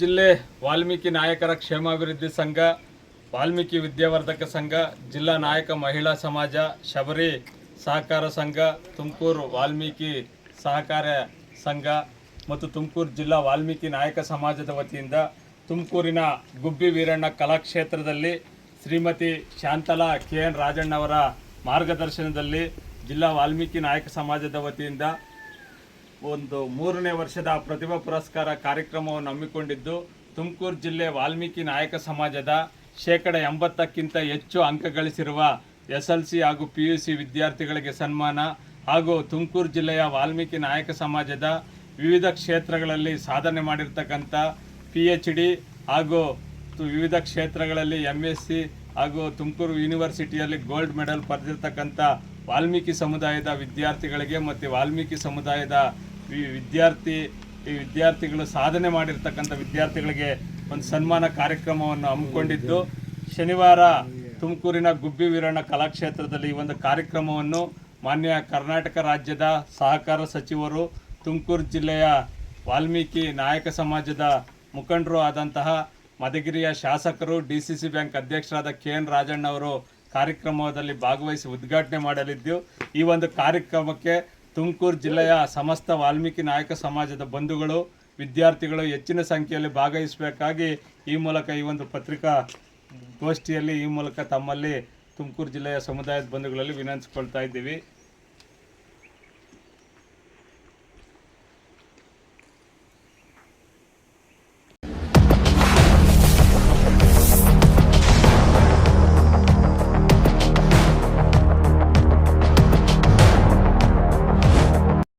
ಜಿಲ್ಲೆ ವಾಲ್ಮೀಕಿ ನಾಯಕರ ಕ್ಷೇಮಾಭಿವೃದ್ಧಿ ಸಂಘ, ವಾಲ್ಮೀಕಿ ವಿದ್ಯಾವರ್ಧಕ ಸಂಘ, ಜಿಲ್ಲಾ ನಾಯಕ ಮಹಿಳಾ ಸಮಾಜ, ಶಬರಿ ಸಹಕಾರ ಸಂಘ, ತುಮಕೂರು ವಾಲ್ಮೀಕಿ ಸಹಕಾರ ಸಂಘ ಮತ್ತು ತುಮಕೂರು ಜಿಲ್ಲಾ ವಾಲ್ಮೀಕಿ ನಾಯಕ ಸಮಾಜದ ವತಿಯಿಂದ ತುಮಕೂರಿನ ಗುಬ್ಬಿ ವೀರಣ್ಣ ಕಲಾಕ್ಷೇತ್ರದಲ್ಲಿ ಶ್ರೀಮತಿ ಶಾಂತಲಾ ಕೆ ಎನ್ ರಾಜಣ್ಣವರ ಮಾರ್ಗದರ್ಶನದಲ್ಲಿ ಜಿಲ್ಲಾ ವಾಲ್ಮೀಕಿ ನಾಯಕ ಸಮಾಜದ ವತಿಯಿಂದ ಒಂದು ಮೂರನೇ ವರ್ಷದ ಪ್ರತಿಭಾ ಪುರಸ್ಕಾರ ಕಾರ್ಯಕ್ರಮವನ್ನು ಹಮ್ಮಿಕೊಂಡಿದ್ದು, ತುಮಕೂರು ಜಿಲ್ಲೆ ವಾಲ್ಮೀಕಿ ನಾಯಕ ಸಮಾಜದ ಶೇಕಡ ಎಂಬತ್ತಕ್ಕಿಂತ ಹೆಚ್ಚು ಅಂಕ ಗಳಿಸಿರುವ ಎಸ್ ಎಲ್ ಸಿ ಹಾಗೂ ಪಿ ಯು ಸಿ ವಿದ್ಯಾರ್ಥಿಗಳಿಗೆ ಸನ್ಮಾನ ಹಾಗೂ ತುಮಕೂರು ಜಿಲ್ಲೆಯ ವಾಲ್ಮೀಕಿ ನಾಯಕ ಸಮಾಜದ ವಿವಿಧ ಕ್ಷೇತ್ರಗಳಲ್ಲಿ ಸಾಧನೆ ಮಾಡಿರ್ತಕ್ಕಂಥ ಪಿ ಎಚ್ ಡಿ ಹಾಗೂ ವಿವಿಧ ಕ್ಷೇತ್ರಗಳಲ್ಲಿ ಎಂ ಎಸ್ ಸಿ ಹಾಗೂ ತುಮಕೂರು ಯೂನಿವರ್ಸಿಟಿಯಲ್ಲಿ ಗೋಲ್ಡ್ ಮೆಡಲ್ ಪಡೆದಿರ್ತಕ್ಕಂಥ ವಾಲ್ಮೀಕಿ ಸಮುದಾಯದ ವಿದ್ಯಾರ್ಥಿಗಳಿಗೆ ಮತ್ತು ವಾಲ್ಮೀಕಿ ಸಮುದಾಯದ ವಿದ್ಯಾರ್ಥಿ, ಈ ವಿದ್ಯಾರ್ಥಿಗಳು ಸಾಧನೆ ಮಾಡಿರ್ತಕ್ಕಂಥ ವಿದ್ಯಾರ್ಥಿಗಳಿಗೆ ಒಂದು ಸನ್ಮಾನ ಕಾರ್ಯಕ್ರಮವನ್ನು ಹಮ್ಮಿಕೊಂಡಿದ್ದು, ಶನಿವಾರ ತುಮಕೂರಿನ ಗುಬ್ಬಿ ವೀರಣ್ಣ ಕಲಾಕ್ಷೇತ್ರದಲ್ಲಿ ಈ ಒಂದು ಕಾರ್ಯಕ್ರಮವನ್ನು ಮಾನ್ಯ ಕರ್ನಾಟಕ ರಾಜ್ಯದ ಸಹಕಾರ ಸಚಿವರು, ತುಮಕೂರು ಜಿಲ್ಲೆಯ ವಾಲ್ಮೀಕಿ ನಾಯಕ ಸಮಾಜದ ಮುಖಂಡರು ಆದಂತಹ ಮಧುಗಿರಿಯ ಶಾಸಕರು, ಡಿ ಸಿ ಸಿ ಬ್ಯಾಂಕ್ ಅಧ್ಯಕ್ಷರಾದ ಕೆ ಎನ್ ರಾಜಣ್ಣ ಅವರು ಕಾರ್ಯಕ್ರಮದಲ್ಲಿ ಭಾಗವಹಿಸಿ ಉದ್ಘಾಟನೆ ಮಾಡಲಿದ್ದು, ಈ ಒಂದು ಕಾರ್ಯಕ್ರಮಕ್ಕೆ ತುಮಕೂರು ಜಿಲ್ಲೆಯ ಸಮಸ್ತ ವಾಲ್ಮೀಕಿ ನಾಯಕ ಸಮಾಜದ ಬಂಧುಗಳು, ವಿದ್ಯಾರ್ಥಿಗಳು ಹೆಚ್ಚಿನ ಸಂಖ್ಯೆಯಲ್ಲಿ ಭಾಗವಹಿಸಬೇಕಾಗಿ ಈ ಮೂಲಕ ಈ ಒಂದು ಪತ್ರಿಕಾ ಗೋಷ್ಠಿಯಲ್ಲಿ ಈ ಮೂಲಕ ತಮ್ಮಲ್ಲಿ ತುಮಕೂರು ಜಿಲ್ಲೆಯ ಸಮುದಾಯದ ಬಂಧುಗಳಲ್ಲಿ ವಿನಂತಿಸ್ಕೊಳ್ತಾ ಇದ್ದೀವಿ.